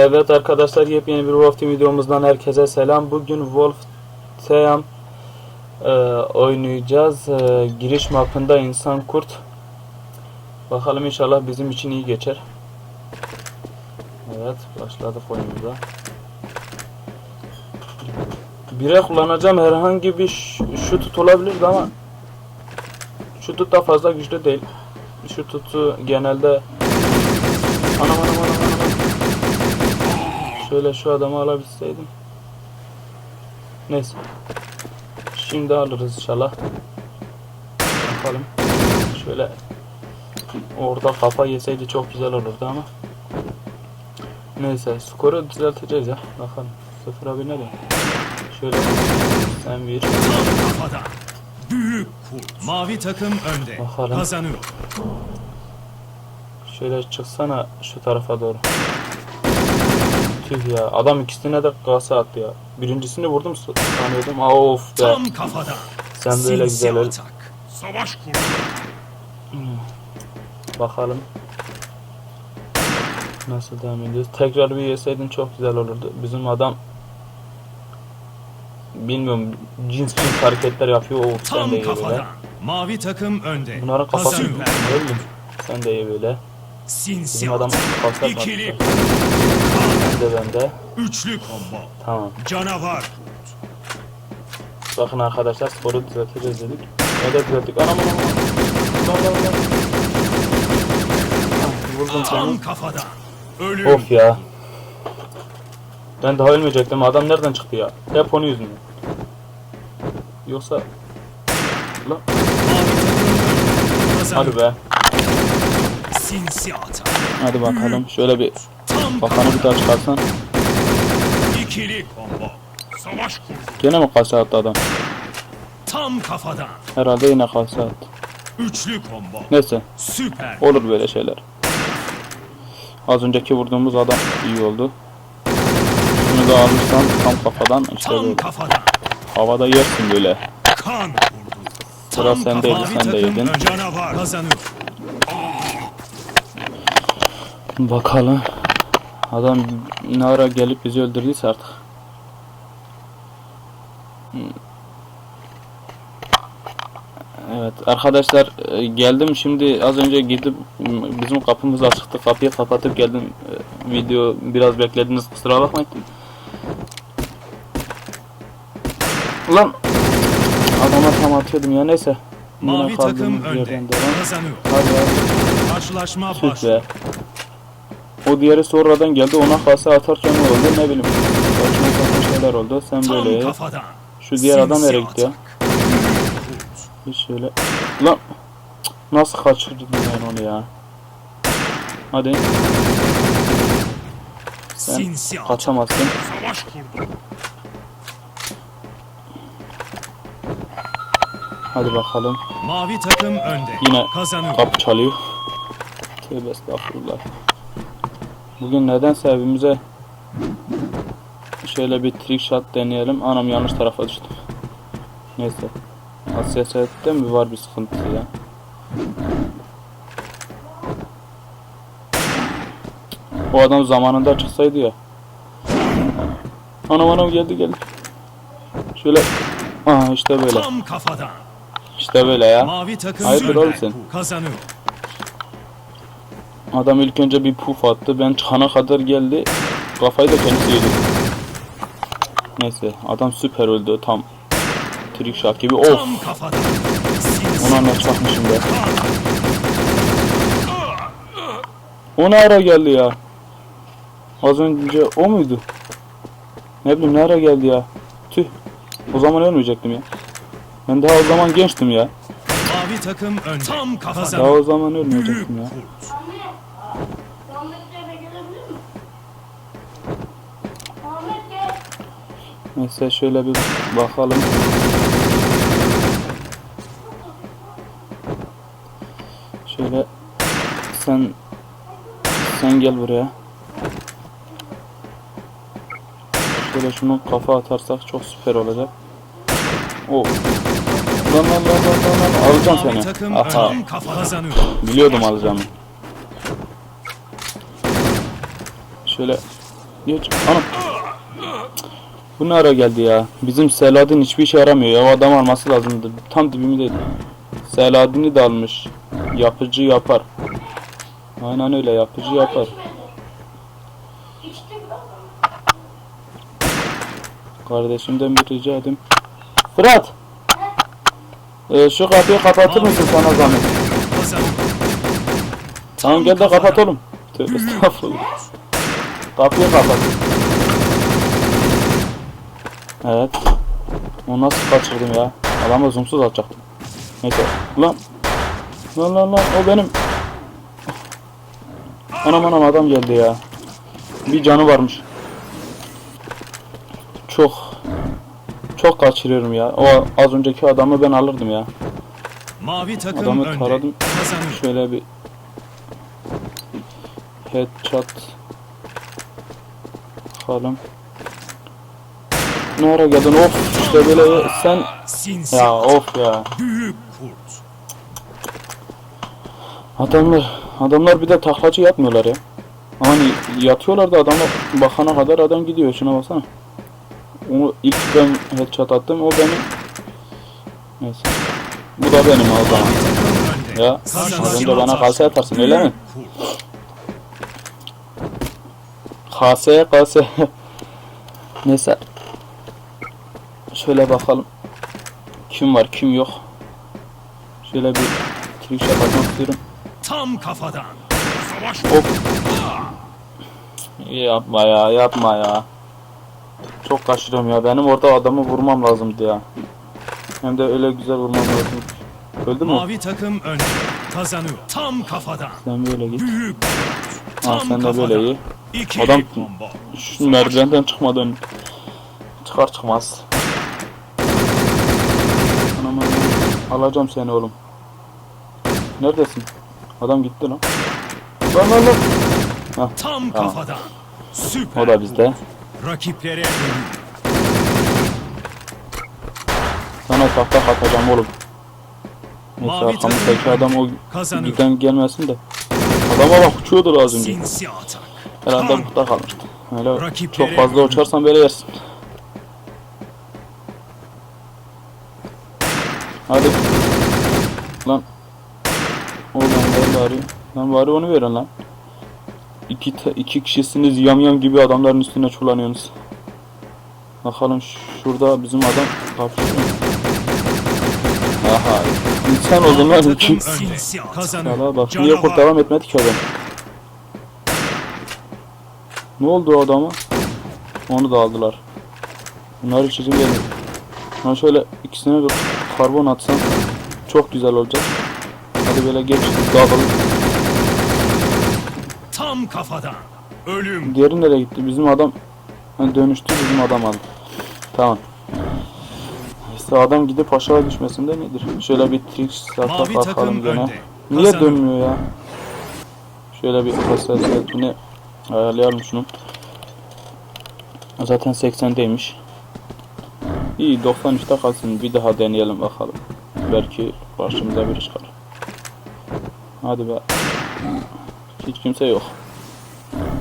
Evet arkadaşlar yepyeni bir Wolf Team videomuzdan herkese selam. Bugün Wolf Team e, oynayacağız. E, giriş mapında insan kurt. Bakalım inşallah bizim için iyi geçer. Evet başladık oyunumuza. Bire kullanacağım herhangi bir şu tut ama şu tut da fazla güçlü değil. Şu tutu genelde anam anam anam anam Şöyle şu adamı alabilseydim. Neyse. Şimdi alırız inşallah. Bakalım. Şöyle orada kafa yeseydi çok güzel olurdu ama. Neyse skoru düzelteceğiz ya. Bakalım. Sıfıra binelim. Şöyle sen bir. Büyük kurt. Mavi takım önde. Bakalım. Kazanıyor. Şöyle çıksana şu tarafa doğru. Tüh ya. Adam ikisine de kasa attı ya. Birincisini vurdum sanıyordum. Aa, Of be. Tam kafada. Sen böyle Sinsi güzel öl. Savaş kurdu. Bakalım. Nasıl devam ediyoruz? Tekrar bir yeseydin çok güzel olurdu. Bizim adam bilmiyorum cins cins hareketler yapıyor. Of sen Tam de ye kafada. böyle. Mavi takım önde. Bunların kafası Kazanıyor. öldüm. Sen de ye böyle. Sinsi Bizim adam atak. kafası İkili. Ben de ben de. Üçlü combo. Tamam. Canavar. Bakın arkadaşlar sporu düzelteceğiz dedik. Ne de düzelttik. Anam anam anam. Ah, Vurdum seni. Kafada. Ölüm. Of ya. Ben daha ölmeyecektim. Adam nereden çıktı ya? Hep onun yüzünden. Yoksa... Lan hadi be. Hadi bakalım. Şöyle bir Bakanı bir daha çıkarsan. İkili combo. Savaş kurdu. Gene mi kasa attı adam? Tam kafada. Herhalde yine kasa attı. Üçlü combo. Neyse. Süper. Olur böyle şeyler. Az önceki vurduğumuz adam iyi oldu. Şunu da alırsan tam kafadan işte Tam böyle. kafada. Havada yersin böyle. Kan kurdu. Sıra sendeydi, sen de yedin. Bakalım. Adam ne ara gelip bizi öldürdüyse artık. Evet arkadaşlar e, geldim şimdi az önce gidip bizim kapımız açıktı kapıyı kapatıp geldim E, video biraz beklediniz kusura bakmayın. Ulan adama tam atıyordum ya neyse. Mavi takım önde. Kazanıyor. Hadi. Karşılaşma başlıyor. O diğeri sonradan geldi ona kasa atarken ne oldu ne bileyim. Saçma sapan şeyler oldu. Sen böyle ye. Şu diğer adam nereye gitti ya? Bir şöyle. Lan. Nasıl kaçırdım ben onu ya? Hadi. Sen kaçamazsın. Hadi bakalım. Mavi takım önde. Yine Kazanıyor. Kapı çalıyor. Tövbe estağfurullah. Bugün nedense evimize şöyle bir trick shot deneyelim. Anam yanlış tarafa düştüm. Neyse. Hassasiyette mi var bir sıkıntısı ya? O adam zamanında çıksaydı ya. Anam anam geldi geldi. Şöyle. Aha işte böyle. Tam kafadan. İşte böyle ya. Mavi takım Hayırdır oğlum sen? Kazanıyor. Adam ilk önce bir puf attı. Ben çıkana kadar geldi. Kafayı da kendisi yedi. Neyse adam süper öldü tam. Trick shot gibi. Of. Ona ne çakmışım be. O ne ara geldi ya? Az önce o muydu? Ne bileyim ne ara geldi ya? Tüh. O zaman ölmeyecektim ya. Ben daha o zaman gençtim ya. Mavi takım önde. Tam Daha kafadan. o zaman ölmeyecektim ya. Ahmet eve gelebilir mi? Ahmet gel. Neyse şöyle bir bakalım. Şöyle sen sen gel buraya. Şöyle şunu kafa atarsak çok süper olacak. O. Lan lan lan lan lan alacağım seni. Aha biliyordum alacağımı. Şöyle Geç. Anam. Bu ne ara geldi ya? Bizim Selahattin hiçbir işe yaramıyor ya. O adam alması lazımdı. Tam dibimdeydi. Selahattin'i de almış. Yapıcı yapar. Aynen öyle yapıcı yapar. Kardeşimden bir rica edeyim. Fırat! Ee, şu kapıyı kapatır mısın sana zahmet? Tamam gel de kapat oğlum. Tövbe estağfurullah. Kapıyı kapat. Evet. Onu nasıl kaçırdım ya? Adamı zoomsuz atacaktım. Neyse. Lan. Lan lan lan o benim. Anam anam adam geldi ya. Bir canı varmış. Çok çok kaçırıyorum ya. O az önceki adamı ben alırdım ya. Mavi takım Adamı önde. taradım. Şöyle bir headshot bakalım. Ne ara geldin? Of işte böyle sen Sinsi. ya of ya. Büyük kurt. Adamlar adamlar bir de taklacı yatmıyorlar ya. Hani yatıyorlar da adamlar bakana kadar adam gidiyor. Şuna baksana. O ilk ben headshot attım o benim. Neyse. Bu da benim o zaman. Ya az önce bana kalse atarsın öyle mi? Kase kase. Neyse. Şöyle bakalım. Kim var kim yok. Şöyle bir trick shot atmak istiyorum. Tam kafadan. Savaş Hop. Yapma ya yapma ya. Çok kaçırıyorum ya. Benim orada adamı vurmam lazımdı ya. Hem de öyle güzel vurmam lazım. Öldü mü? Mavi takım önde. Kazanıyor. Tam kafadan. Sen böyle git. Büyük. Ha, sen de böyle iyi. Adam-. Şu merdivenden çıkmadan çıkar çıkmaz. Anam. Alacağım seni oğlum. Neredesin? Adam gitti lan. Lan lan lan. Tam Tamam. kafadan. Süper. O da bizde. Rakiplere. Sana tahta katacağım oğlum. Neyse arkamızdaki adam o giden gelmesin de. Adama bak uçuyordu az önce. Sinsi atak. Herhalde burada kalmıştı. Öyle çok fazla uçarsan böyle yersin. Hadi. Lan. Oğlum ben bari. Lan bari onu verin lan. İki, iki kişisiniz yam yam gibi adamların üstüne çulanıyorsunuz. Bakalım şurada bizim adam kapışıyor. Aha. İnsan lan Mavi iki. Valla bak niye kurt devam etmedi ki adam? Ne oldu o adama? Onu da aldılar. Bunlar için geldi. Ben şöyle ikisine bir karbon atsam çok güzel olacak. Hadi böyle geç dağılalım. Tam kafadan. Ölüm. Diğeri nereye gitti? Bizim adam ha, dönüştü bizim adam aldı. Tamam. İşte adam gidip aşağı düşmesinde nedir? Şöyle bir Mavi atak bakalım gene. Niye dönmüyor ya? Şöyle bir hassasiyetini ayarlayalım şunu. Zaten 80'deymiş. İyi 93'te kalsın. Bir daha deneyelim bakalım. Belki karşımıza biri çıkar. Hadi be. Hiç kimse yok.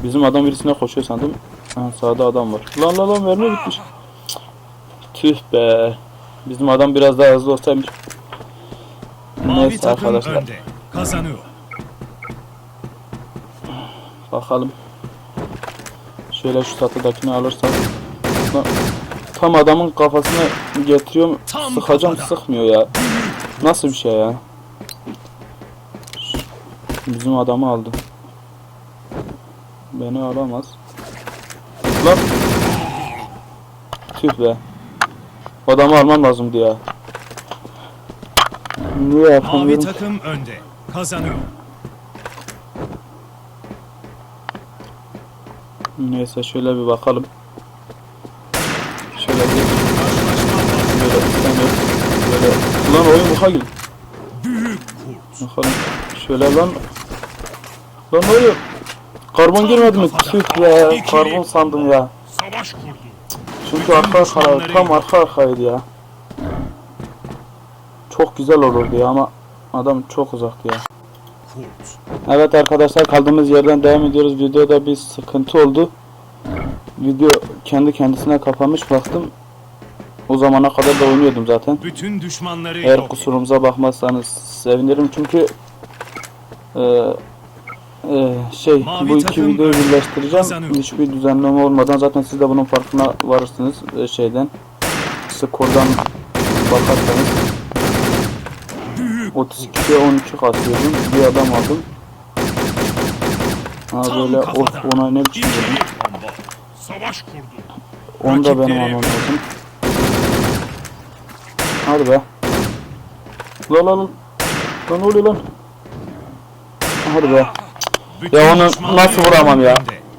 Bizim adam birisine koşuyor sandım. Ha, sağda adam var. Lan lan lan mermi bitmiş. Tüh be. Bizim adam biraz daha hızlı olsaymış. Neyse arkadaşlar. Kazanıyor. Bakalım. Şöyle şu satıdakini alırsak. Tam adamın kafasına getiriyorum. Sıkacağım sıkmıyor ya. Nasıl bir şey ya? Bizim adamı aldı. Beni alamaz. Lan. Tüh be. Adamı almam lazımdı ya. Niye Mavi yapamıyorum? ki? takım önde. Kazanıyor. Neyse şöyle bir bakalım. Şöyle bir böyle tane böyle lan oyun. Büyük kurt. Bakalım şöyle lan lan ne oluyor? Karbon girmedi mi? Tüh ya karbon sandım ya. Savaş kurdu. Çünkü arka arka tam arka arkaydı ya. Çok güzel olurdu ya ama adam çok uzaktı ya. Evet arkadaşlar kaldığımız yerden devam ediyoruz. Videoda bir sıkıntı oldu. video kendi kendisine kapanmış baktım. O zamana kadar da oynuyordum zaten. Bütün düşmanları Eğer yok. kusurumuza bakmazsanız sevinirim çünkü e, e, şey Mavi bu iki videoyu birleştireceğim. kazanıyor. Hiçbir düzenleme olmadan zaten siz de bunun farkına varırsınız e, şeyden. Skordan bakarsanız 32'ye 13 atıyordum. Bir adam aldım. Ha böyle of ona ne biçim dedim. Savaş kurdu. Onu da Rakipleri almam lazım. Hadi be. Lan lan lan. Lan ne oluyor lan? Hadi be. Ya onu nasıl vuramam ya?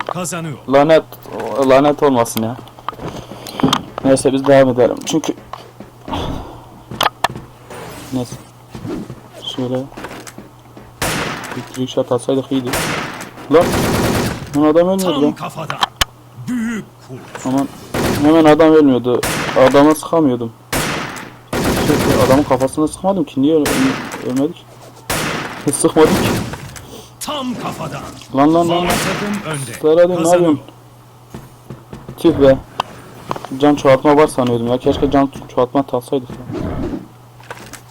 Kazanıyor. Lanet lanet olmasın ya. Neyse biz devam edelim. Çünkü Neyse. Şöyle bir trick shot atsaydık iyiydi. Lan Lan adam ölmüyordu lan. kafadan. Büyük kurt. Aman hemen adam ölmüyordu. Adama sıkamıyordum. Sürekli adamın kafasına sıkmadım ki. Niye öl- ölmedik? Sıkmadık. Tam kafadan. Lan lan lan. Takım önde. Ne yapıyorsun? Tüh be. Can çoğaltma var sanıyordum ya. Keşke can çoğaltma taksaydık ya.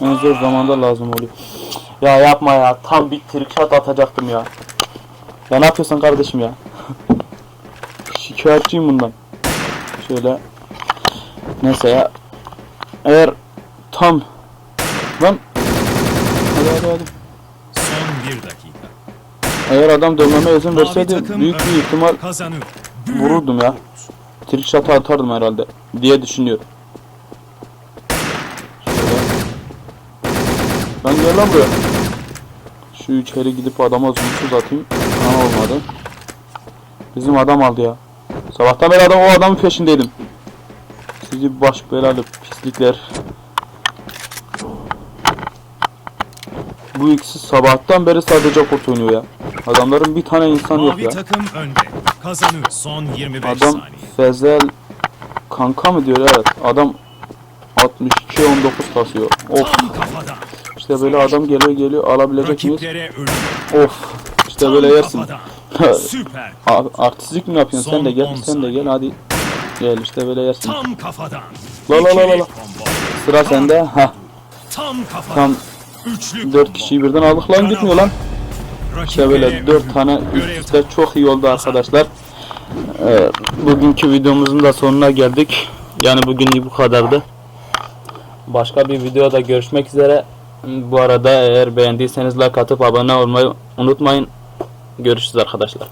En zor zamanda lazım oluyor. Ya yapma ya. Tam bir trick shot atacaktım ya. Ya ne yapıyorsun kardeşim ya? Şikayetçiyim bundan. Şöyle. Neyse ya. Eğer tam lan hadi hadi hadi. Son bir dakika. Eğer adam dönmeme izin Mavi verseydi büyük bir ihtimal vururdum ya. Trick shot'ı atardım herhalde diye düşünüyorum. Şöyle. Ben gel lan buraya. Şu içeri gidip adama zoomsuz atayım. Ama olmadı. Bizim adam aldı ya. Sabahtan beri adam o adamın peşindeydim. Sizi baş belalı pislikler. Bu ikisi sabahtan beri sadece kurt oynuyor ya. Adamların bir tane insan yok ya. takım önde. Kazanıyor. Son 25 Adam saniye. Fezel kanka mı diyor evet. Adam 62 19 kasıyor. Of Tam. İşte böyle adam geliyor geliyor alabilecek miyiz? Of işte böyle yersin. Süper. Artistlik mi yapıyorsun sen de gel sen de gel hadi. Gel işte böyle yersin. Tam kafadan. La la la la. Sıra sende. Ha Tam kafadan. tam Üçlü 4 combo. kişiyi birden aldık lan gitmiyor lan. İşte böyle 4 ölüm. tane üst üste çok iyi oldu arkadaşlar. Ee, bugünkü videomuzun da sonuna geldik. Yani bugün bu kadardı. Başka bir videoda görüşmek üzere. Bu arada eğer beğendiyseniz like atıp abone olmayı unutmayın. Görüşürüz arkadaşlar.